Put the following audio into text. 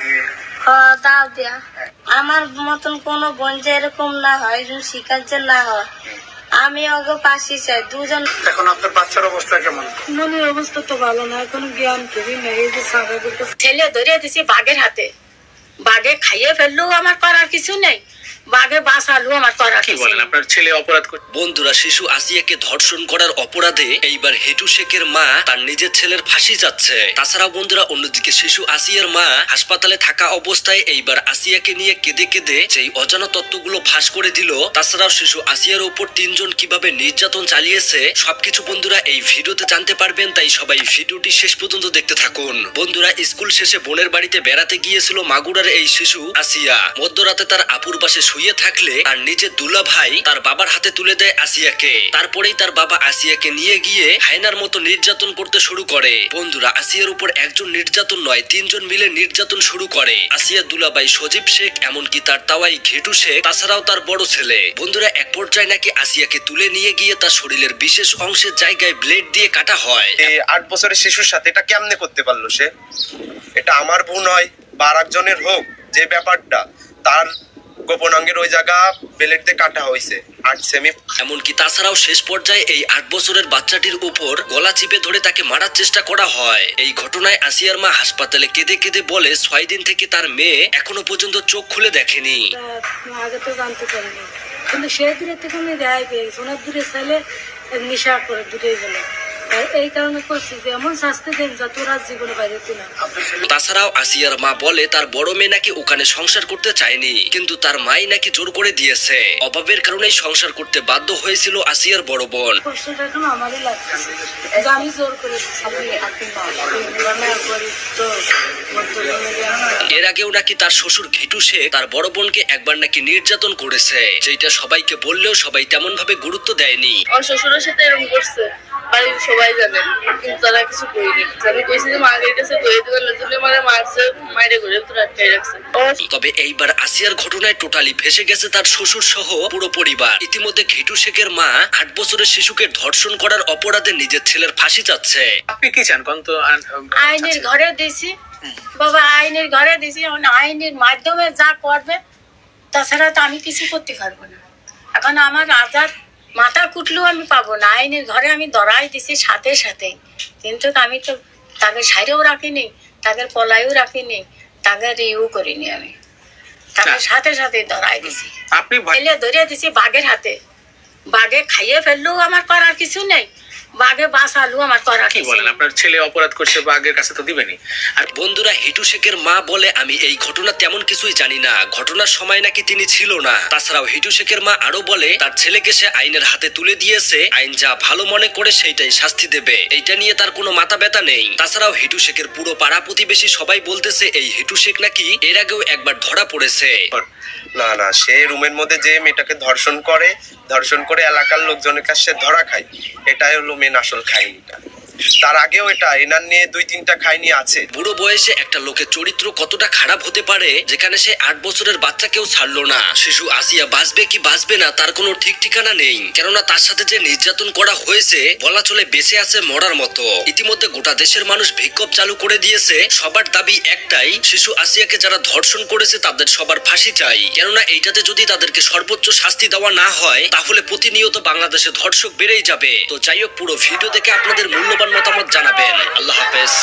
দিয়ে দাও দিয়া। আমার মতন কোনো বোন যে এরকম না হয় এরকম শিকার যে না হয়। আমি ওকে পাশে চাই দুজন এখন আপনার বাচ্চার অবস্থা কেমন? মনের অবস্থা তো ভালো না এখন জ্ঞান খুবই নেই এই যে স্বাভাবিক ছেলে ধরিয়ে দিছি বাঘের হাতে। বাঘে খাইয়ে ফেললেও আমার করার কিছু নেই। বাঘে আমার করার কি বলেন আপনার ছেলে অপরাধ করছে বন্ধুরা শিশু আসিয়াকে ধর্ষণ করার অপরাধে এইবার হেটু শেখের মা তার নিজের ছেলের ফাঁসি যাচ্ছে। তাছাড়াও বন্ধুরা অন্যদিকে শিশু আসিয়ার মা হাসপাতালে থাকা অবস্থায় এইবার আসিয়াকে নিয়ে কেঁদে কেঁদে যেই অজানা তত্ত্বগুলো ফাঁস করে দিল তাছাড়াও শিশু আসিয়ার উপর তিনজন কীভাবে নির্যাতন চালিয়েছে সবকিছু বন্ধুরা এই ভিডিওতে জানতে পারবেন তাই সবাই ভিডিওটি শেষ পর্যন্ত দেখতে থাকুন। বন্ধুরা স্কুল শেষে বোনের বাড়িতে বেড়াতে গিয়েছিল মাগুরার এই শিশু আসিয়া। মধ্যরাতে তার আপুর পাশে শুয়ে থাকলে আর নিজের দুলা ভাই তার বাবার হাতে তুলে দেয় আসিয়াকে। তারপরেই তার বাবা আসিয়াকে নিয়ে গিয়ে হায়নার মতো নির্যাতন করতে শুরু করে। বন্ধুরা, আসিয়ার উপর একজন নির্যাতন নয়, তিনজন মিলে নির্যাতন শুরু করে। আসিয়া দুলাভাই সজীব শেখ, এমনকি তার তাওয়াই ঘেটু শেখ, তাছাড়াও তার বড় ছেলে। বন্ধুরা, এক পর্যায়ে নাকি আসিয়াকে তুলে নিয়ে গিয়ে তার শরীরের বিশেষ অংশের জায়গায় ব্লেড দিয়ে কাটা হয়। আট বছরের শিশুর সাথে এটা কেমনে করতে পারল সে? এটা আমার ভুল নয়, বা আর একজনের হোক, যে ব্যাপারটা, তার গোপনাঙ্গের ওই জায়গা বেলেট দিয়ে কাটা হয়েছে আট সেমি এমনকি তাছাড়াও শেষ পর্যায়ে এই আট বছরের বাচ্চাটির উপর গলা চিপে ধরে তাকে মারার চেষ্টা করা হয়। এই ঘটনায় আসিয়ার মা হাসপাতালে কেঁদে কেঁদে বলে ছয় দিন থেকে তার মেয়ে এখনও পর্যন্ত চোখ খুলে দেখেনি। আগে তো জানতে পারিনি। কিন্তু সে দূরে থেকে আমি রেহাই পেয়ে গেছি ওনার দূরে ছেলে নেশা করে দূরে গেল। এই কারণে করছি যে এমন শাস্তি দেন যা তোরা জীবনে বাইরে না তাছাড়াও আসিয়ার মা বলে তার বড় মেয়ে নাকি ওখানে সংসার করতে চায়নি কিন্তু তার মাই নাকি জোর করে দিয়েছে। অভাবের কারণেই সংসার করতে বাধ্য হয়েছিল আসিয়ার বড় বোন। কষ্টটা এখন আমারই লাগতেছে। যে আমি জোর করে দিচ্ছি এর আগেও নাকি তার শ্বশুর ঘিটু শেখ তার বড় বোনকে একবার নাকি নির্যাতন করেছে। যেটা সবাইকে বললেও সবাই তেমন ভাবে গুরুত্ব দেয়নি। আমার শ্বশুরের সাথে এরকম করছে। বাড়ির সবাই জানে কিন্তু তারা কিছু করিনি আমি কইছি যে মাগের কাছে দই দেবেন না দিলে মানে মারছে মাইরে ঘুরে তো আটকাই রাখছে। তবে এইবার আসিয়ার ঘটনায় টোটালি ফেসে গেছে তার শ্বশুর সহ পুরো পরিবার। ইতিমধ্যে ঘিটু শেখের মা আট বছরের শিশুকে ধর্ষণ করার অপরাধে নিজের ছেলের ফাঁসি চাচ্ছে। আপনি কি চান কোন তো আইনের ঘরে দিছি। বাবা আইনের ঘরে দিছি এখন আইনের মাধ্যমে যা করবে তাছাড়া তো আমি কিছু করতে পারব না। এখন আমার আজাদ মাথা কুটলেও আমি পাবো না আইনের ঘরে আমি দড়াই দিছি সাথে সাথে। কিন্তু আমি তো তাদের সাইরেও রাখিনি তাদের পলাইও রাখিনি তাদের ইউ করিনি আমি। তাদের আচ্ছা। সাথে সাথে ধরাই দিছি। আপনি ধরিয়ে দিছি বাঘের হাতে। বাঘে খাইয়ে ফেললেও আমার করার কিছু নেই। বাঘে আমার করার কি বলেন আপনার ছেলে অপরাধ করছে বা আগের কাছে তো দিবেনি আর বন্ধুরা হিটু শেখের মা বলে আমি এই ঘটনা তেমন কিছুই জানি না। ঘটনার সময় নাকি তিনি ছিল না। তাছাড়াও হিটু শেখের মা আরও বলে তার ছেলেকে সে আইনের হাতে তুলে দিয়েছে। আইন যা ভালো মনে করে সেইটাই শাস্তি দেবে। এইটা নিয়ে তার কোনো মাথা ব্যথা নেই। তাছাড়াও হিটু শেখের পুরো পাড়া প্রতিবেশী সবাই বলতেছে এই হিটু শেখ নাকি এর আগেও একবার ধরা পড়েছে। না না সে রুমের মধ্যে যে মেয়েটাকে ধর্ষণ করে ধর্ষণ করে এলাকার লোকজনের কাছে ধরা খায়। এটাই হলো মেন আসল খাইনিটা তার আগেও এটা, এনার নিয়ে দুই তিনটা খাইনি, আছে। বুড়ো বয়সে একটা লোকের চরিত্র কতটা খারাপ হতে পারে, যেখানে সে আট বছরের বাচ্চাকেও ছাড়লো না। শিশু আসিয়া বাঁচবে কি বাঁচবে না, তার কোনো ঠিক ঠিকানা নেই। কেননা তার সাথে যে নির্যাতন করা হয়েছে, বলা চলে বেঁচে আছে মরার মতো। ইতিমধ্যে গোটা দেশের মানুষ বিক্ষোভ চালু করে দিয়েছে। সবার দাবি একটাই, শিশু আসিয়াকে যারা ধর্ষণ করেছে, তাদের সবার ফাঁসি চাই। কেননা এইটাতে যদি তাদেরকে সর্বোচ্চ শাস্তি দেওয়া না হয়, তাহলে প্রতিনিয়ত বাংলাদেশে ধর্ষক বেড়েই যাবে। তো যাই হোক, পুরো ভিডিও দেখে আপনাদের মূল্যবান মতামত জানাবেন আল্লাহ হাফেজ